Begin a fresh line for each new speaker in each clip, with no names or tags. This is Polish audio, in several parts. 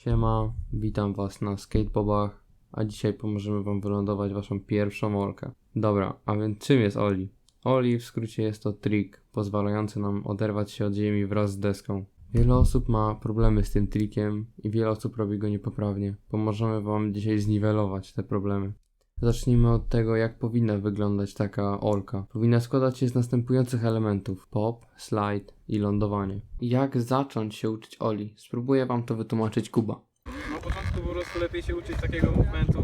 Siema, witam was na skatebobach, a dzisiaj pomożemy wam wylądować waszą pierwszą olkę. Dobra, a więc czym jest Oli? Oli w skrócie jest to trik pozwalający nam oderwać się od ziemi wraz z deską. Wiele osób ma problemy z tym trikiem i wiele osób robi go niepoprawnie. Pomożemy wam dzisiaj zniwelować te problemy. Zacznijmy od tego, jak powinna wyglądać taka olka. Powinna składać się z następujących elementów: pop, slide i lądowanie. Jak zacząć się uczyć Oli? Spróbuję wam to wytłumaczyć Kuba.
Na początku po prostu lepiej się uczyć takiego movementu,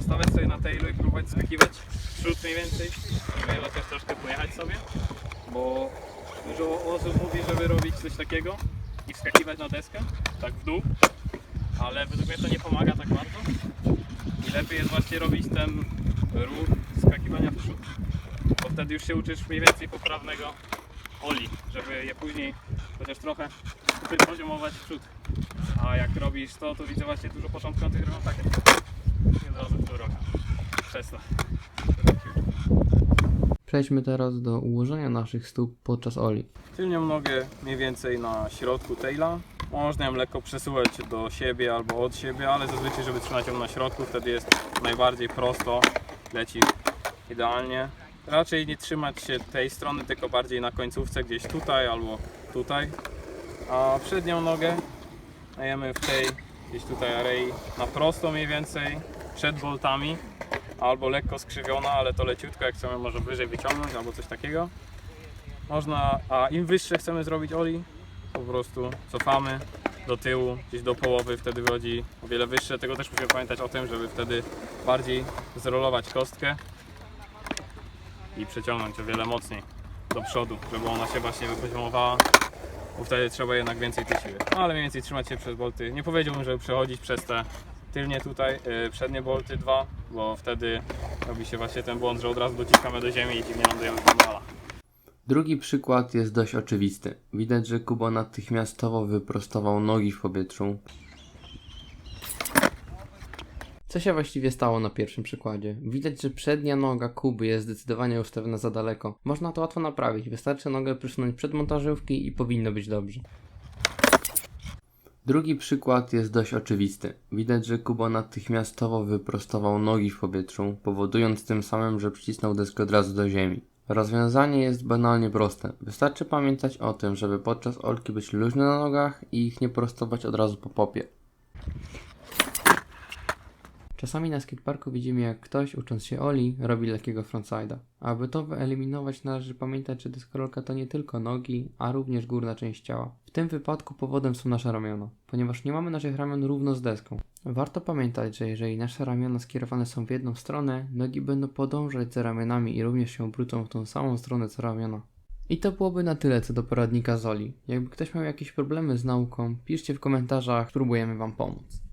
stawiać sobie na tailu i próbować skakiwać w przód mniej więcej, żeby też troszkę pojechać sobie, bo dużo osób mówi, żeby robić coś takiego i wskakiwać na deskę, tak w dół, ale według mnie to nie pomaga tak bardzo lepiej jest właśnie robić ten ruch skakiwania w przód, bo wtedy już się uczysz mniej więcej poprawnego oli, żeby je później chociaż trochę poziomować w przód. A jak robisz to, to widzę właśnie dużo początkujących robią takie. I od razu tu robią. Przez to.
Przejdźmy teraz do ułożenia naszych stóp podczas Oli.
Tylnią nogę mniej więcej na środku taila. Można ją lekko przesuwać do siebie albo od siebie, ale zazwyczaj, żeby trzymać ją na środku, wtedy jest najbardziej prosto, leci idealnie. Raczej nie trzymać się tej strony, tylko bardziej na końcówce, gdzieś tutaj albo tutaj. A przednią nogę dajemy w tej, gdzieś tutaj arei, na prosto mniej więcej, przed boltami, albo lekko skrzywiona, ale to leciutko, jak chcemy może wyżej wyciągnąć albo coś takiego. Można, a im wyższe chcemy zrobić oli, po prostu cofamy do tyłu, gdzieś do połowy, wtedy wychodzi o wiele wyższe. Tego też musimy pamiętać o tym, żeby wtedy bardziej zrolować kostkę i przeciągnąć o wiele mocniej do przodu, żeby ona się właśnie wypoziomowała, bo wtedy trzeba jednak więcej tej siły. No, ale mniej więcej trzymać się przez bolty. Nie powiedziałbym, żeby przechodzić przez te tylnie tutaj, yy, przednie bolty dwa, bo wtedy robi się właśnie ten błąd, że od razu dociskamy do ziemi i dziwnie lądujemy w.
Drugi przykład jest dość oczywisty. Widać, że Kuba natychmiastowo wyprostował nogi w powietrzu. Co się właściwie stało na pierwszym przykładzie? Widać, że przednia noga Kuby jest zdecydowanie ustawiona za daleko. Można to łatwo naprawić. Wystarczy nogę przesunąć przed montażówki i powinno być dobrze. Drugi przykład jest dość oczywisty. Widać, że Kuba natychmiastowo wyprostował nogi w powietrzu, powodując tym samym, że przycisnął deskę od razu do ziemi. Rozwiązanie jest banalnie proste. Wystarczy pamiętać o tym, żeby podczas olki być luźny na nogach i ich nie prostować od razu po popie. Czasami na skateparku widzimy jak ktoś, ucząc się Oli, robi lekkiego frontside'a. Aby to wyeliminować należy pamiętać, że deskorolka to nie tylko nogi, a również górna część ciała. W tym wypadku powodem są nasze ramiona, ponieważ nie mamy naszych ramion równo z deską. Warto pamiętać, że jeżeli nasze ramiona skierowane są w jedną stronę, nogi będą podążać za ramionami i również się obrócą w tą samą stronę co ramiona. I to byłoby na tyle co do poradnika Zoli. Jakby ktoś miał jakieś problemy z nauką, piszcie w komentarzach, spróbujemy Wam pomóc.